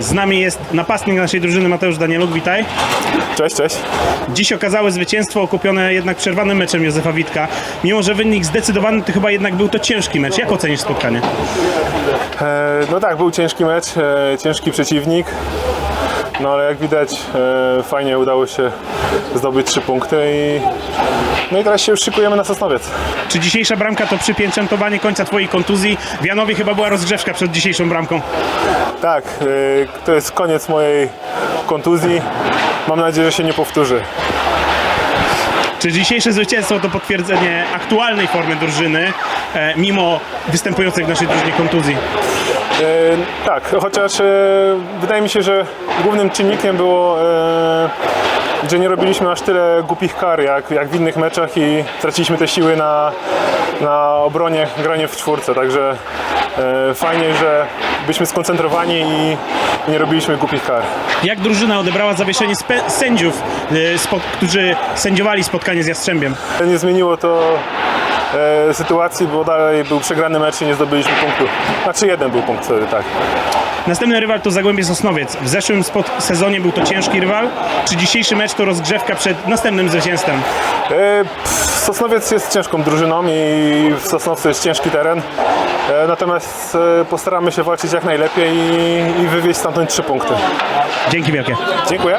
Z nami jest napastnik naszej drużyny Mateusz Danieluk, witaj. Cześć, cześć. Dziś okazałe zwycięstwo okupione jednak przerwanym meczem Józefa Witka. Mimo, że wynik zdecydowany, to chyba jednak był to ciężki mecz. Jak ocenisz spotkanie? E, no tak, był ciężki mecz, e, ciężki przeciwnik. No ale jak widać, e, fajnie udało się zdobyć trzy punkty i no i teraz się już szykujemy na Sosnowiec. Czy dzisiejsza bramka to przypieczętowanie końca twojej kontuzji? W Janowie chyba była rozgrzewka przed dzisiejszą bramką. Tak, e, to jest koniec mojej kontuzji. Mam nadzieję, że się nie powtórzy. Czy dzisiejsze zwycięstwo to potwierdzenie aktualnej formy drużyny, e, mimo występującej w naszej drużynie kontuzji? E, tak, chociaż e, wydaje mi się, że głównym czynnikiem było, e, że nie robiliśmy aż tyle głupich kar jak, jak w innych meczach i traciliśmy te siły na, na obronie, granie w czwórce, także fajnie, że byliśmy skoncentrowani i nie robiliśmy głupich kar. Jak drużyna odebrała zawieszenie sędziów, którzy sędziowali spotkanie z Jastrzębiem? Nie zmieniło to e, sytuacji, bo dalej był przegrany mecz i nie zdobyliśmy punktu. Znaczy jeden był punkt wtedy, tak. Następny rywal to Zagłębie Sosnowiec. W zeszłym sezonie był to ciężki rywal. Czy dzisiejszy mecz to rozgrzewka przed następnym zwycięstwem? E, pff, Sosnowiec jest ciężką drużyną i w Sosnowcu jest ciężki teren. E, Natomiast e, postaramy się walczyć jak najlepiej i, i wywieźć stamtąd trzy punkty. Dzięki wielkie. Dziękuję.